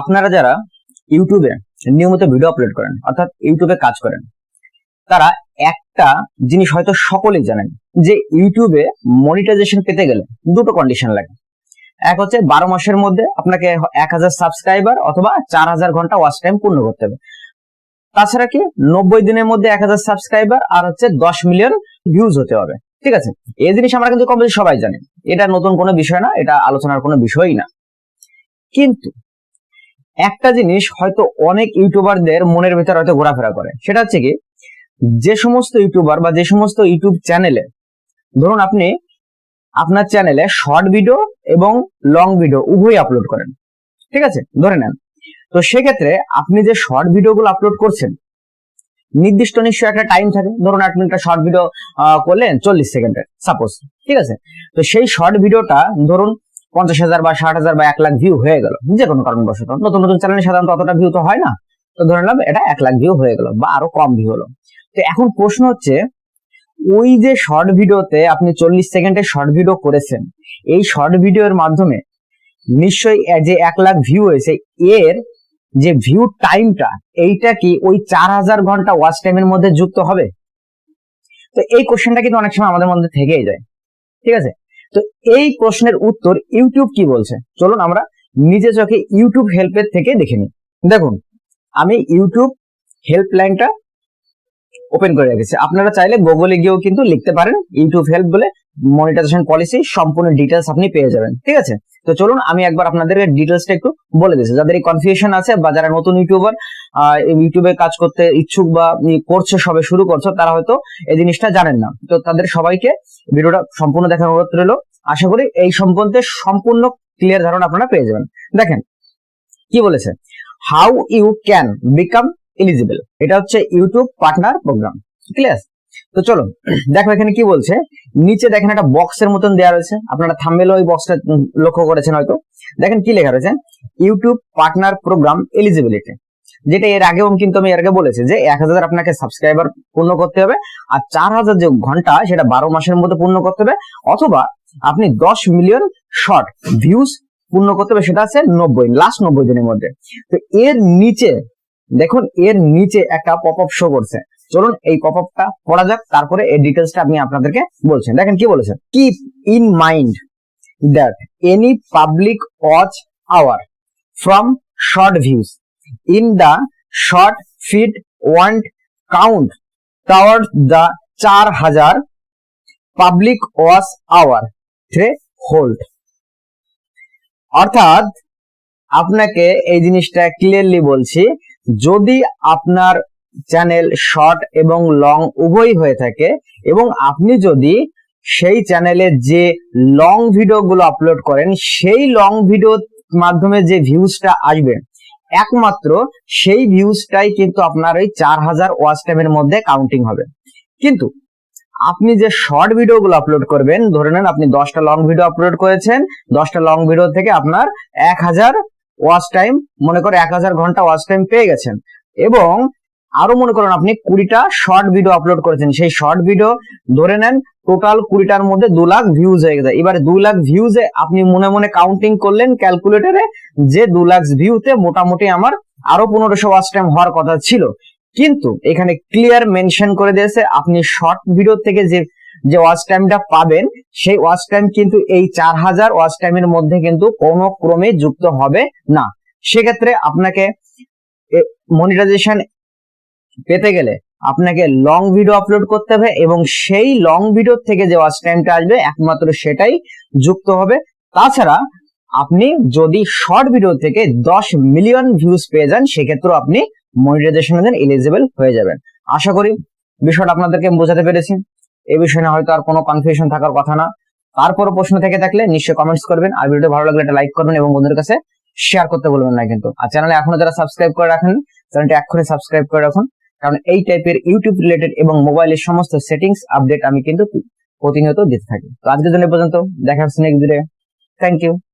আপনারা যারা ইউটিউবে নিয়মিত ভিডিও আপলোড করেন, অর্থাৎ ইউটিউবে কাজ করেন, তারা একটা জিনিস হয়তো সকলেই জানেন যে ইউটিউবে মনিটাইজেশন পেতে গেলে দুটো কন্ডিশন লাগে। এক হচ্ছে বারো মাসের মধ্যে আপনাকে এক হাজার সাবস্ক্রাইবার অথবা চার হাজার ঘণ্টা ওয়াচ টাইম পূর্ণ করতে হবে। তাছাড়া কি নব্বই দিনের মধ্যে এক হাজার সাবস্ক্রাইবার আর হচ্ছে দশ মিলিয়ন ভিউজ হতে হবে। ঠিক আছে? এই জিনিস আমরা কিন্তু কমবেশি সবাই জানি। এটা নতুন কোনো বিষয় না, এটা আলোচনার কোনো বিষয়ই না। কিন্তু একটা জিনিস হয়তো অনেক ইউটিউবারদের মনের ভিতর হয়তো ঘোরাফেরা করে। সেটা হচ্ছে কি, যে সমস্ত ইউটিউবার বা যে সমস্ত ইউটিউব চ্যানেলে, ধরুন আপনি আপনার চ্যানেলে শর্ট ভিডিও এবং লং ভিডিও উভয়ই আপলোড করেন, ঠিক আছে? ধরে নেন। তো সেক্ষেত্রে আপনি যে শর্ট ভিডিওগুলো আপলোড করছেন, নির্দিষ্ট নিশ্চয় একটা টাইম থাকে। ধরুন আপনি একটা শর্ট ভিডিও করলেন চল্লিশ সেকেন্ডের সাপোজ ঠিক আছে? তো সেই শর্ট ভিডিওটা ধরুন পঞ্চাশ হাজার বা ষাট হাজার বা এক লাখ ভিউ হয়ে গেল। যে কোনো কারণবশত। নতুন নতুন চ্যানেলে সাধারণত অতটা ভিউ তো হয় না। তো ধরে নিলাম এটা এক লাখ ভিউ হয়ে গেল বা আরও কম ভিউ হলো। তো এখন প্রশ্ন হচ্ছে, ওই যে শর্ট ভিডিওতে আপনি চল্লিশ সেকেন্ডের শর্ট ভিডিও করেছেন, এই শর্ট ভিডিওর মাধ্যমে নিশ্চয়ই যে এক লাখ ভিউ হয়েছে, এর যে ভিউ টাইমটা এইটা কি ওই চার হাজার ঘণ্টা ওয়াচ টাইমের মধ্যে যুক্ত হবে? তো এই কোশ্চেনটা কিন্তু অনেক সময় আমাদের মধ্যে থেকেই যায়। ঠিক আছে? তো এই প্রশ্নের উত্তর ইউটিউব কি বলছে? চলুন আমরা নিজে চোখে ইউটিউব হেল্পের থেকে দেখে নিই। দেখুন, আমি ইউটিউব হেল্পলাইনটা ওপেন করে রেখেছি। আপনারা চাইলে গুগলে গিয়েও কিন্তু লিখতে পারেন ইউটিউব হেল্প বলে মনিটাইজেশন পলিসি সম্পূর্ণ ডিটেলস আপনি পেয়ে যাবেন। ঠিক আছে? তো চলুন আমি একবার আপনাদের ডিটেলসটা একটু বলে দিচ্ছি। যাদের এই কনফিউশন আছে বা যারা নতুন ইউটিউবার ইউটিউবে কাজ করতে ইচ্ছুক বা করছে, সবে শুরু করছে, তারা হয়তো এই জিনিসটা জানেন না। তো তাদের সবাইকে ভিডিওটা সম্পূর্ণ দেখার অনুরোধ রইল। আশা করি এই সম্বন্ধে সম্পূর্ণ ক্লিয়ার ধারণা আপনারা পেয়ে যাবেন। দেখেন, কি বলেছে? How you can become eligible এটা হচ্ছে ইউটিউব পার্টনার প্রোগ্রাম ক্লিয়ার তো চলো, দেখো এখানে কি বলছে? নিচে দেখেন একটা বক্সের মতন দেওয়া রয়েছে। আপনারা থাম্বেল ওই বক্সটা লক্ষ্য করেছেন হয়তো। দেখেন কি লেখা রয়েছে? ইউটিউব পার্টনার প্রোগ্রাম এলিজিবিলিটি যেটা এর আগেও কিন্তু আমি এর আগে বলেছি যে এক হাজার আপনাকে সাবস্ক্রাইবার পূর্ণ করতে হবে আর চার হাজার যে ঘণ্টা সেটা বারো মাসের মধ্যে পূর্ণ করতে হবে অথবা আপনি দশ মিলিয়ন শর্ট ভিউজ পূর্ণ করতে হবে, সেটা আছে নব্বই লাস্ট নব্বই দিনের মধ্যে। তো এর নিচে, দেখুন, এর নিচে একটা পপ আপ শো করছে। চলুন এই পপ আপটা পড়া যাক, তারপরে এই ডিটেলসটা আমি আপনাদেরকে বলছেন দেখেন কি বলেছেন keep in mind that any public watch hour from short views short feed won't count toward the চার হাজার public watch hour threshold অর্থাৎ, আপনাকে এই জিনিসটা ক্লিয়ারলি বলছি, যদি আপনার চ্যানেল শর্ট এবং লং উভয়ই হয়ে থাকে এবং আপনি যদি সেই চ্যানেলে যে লং ভিডিওগুলো আপলোড করেন, সেই লং ভিডিওর মাধ্যমে যে ভিউজটা আসবে একমাত্র সেই ভিউজটাই কিন্তু আপনার ওই চার হাজার ওয়াচ টাইমের মধ্যে কাউন্টিং হবে। কিন্তু আপনি যে শর্ট ভিডিওগুলো আপলোড করবেন, ধরে নেন আপনি দশটা লং ভিডিও আপলোড করেছেন, দশটা লং ভিডিও থেকে আপনার এক হাজার ওয়াচ টাইম মনে করে এক হাজার ঘণ্টা ওয়াচ টাইম পেয়ে গেছেন। এবং আরও মনে করুন, আপনি কুড়িটা শর্ট ভিডিও আপলোড করেছেন। সেই শর্ট ভিডিও ধরে নেন টোটাল কুড়িটার মধ্যে দু লাখ ভিউজ হয়ে গেছে। এবার দু লাখ ভিউজে আপনি মনে মনে কাউন্টিং করলেন ক্যালকুলেটরে যে দু লাখ ভিউতে মোটামুটি আমার আরও পনেরোশো ওয়াচ টাইম হওয়ার কথা ছিল। কিন্তু এখানে ক্লিয়ার মেনশন করে দিয়েছে, আপনি শর্ট ভিডিও থেকে যে যে ওয়াচ টাইমটা পাবেন, সেই ওয়াচ টাইম কিন্তু এই চার হাজার ওয়াচ টাইমের মধ্যে কিন্তু কোনো ক্রমে যুক্ত হবে না। সেক্ষেত্রে আপনাকে মনিটাইজেশন পেতে গেলে আপনাকে লং ভিডিও আপলোড করতে হবে এবং সেই লং ভিডিও থেকে যে ওয়াচ টাইমটা আসবে, একমাত্র সেটাই যুক্ত হবে। তাছাড়া আপনি যদি শর্ট ভিডিও থেকে দশ মিলিয়ন ভিউজ পেয়ে যান সেক্ষেত্রে আপনি মনিটাইজেশনের এলিজিবল হয়ে যাবেন। আশা করি বিষয়টা আপনাদেরকে বোঝাতে পেরেছি। এই বিষয়ে হয়তো আর কোনো কনফিউশন থাকার কথা না। তারপরও প্রশ্ন থেকে থাকলে নিশ্চয়ই কমেন্টস করবেন। আর ভিডিওটা ভালো লাগলে একটা লাইক করবেন এবং বন্ধুদের কাছে শেয়ার করতে বলবেন না কিন্তু। আর চ্যানেলে এখনও যারা সাবস্ক্রাইব করে রাখেন চ্যানেলটি এক্ষুনি সাবস্ক্রাইব করে রাখুন। কারণ এই টাইপের ইউটিউব রিলেটেড এবং মোবাইলের সমস্ত সেটিংস আপডেট আমি কিন্তু প্রতিনিয়ত দিতে থাকি। তো আজকের জন্য পর্যন্ত। দেখা হচ্ছে নেক্সট ভিডিও থ্যাংক ইউ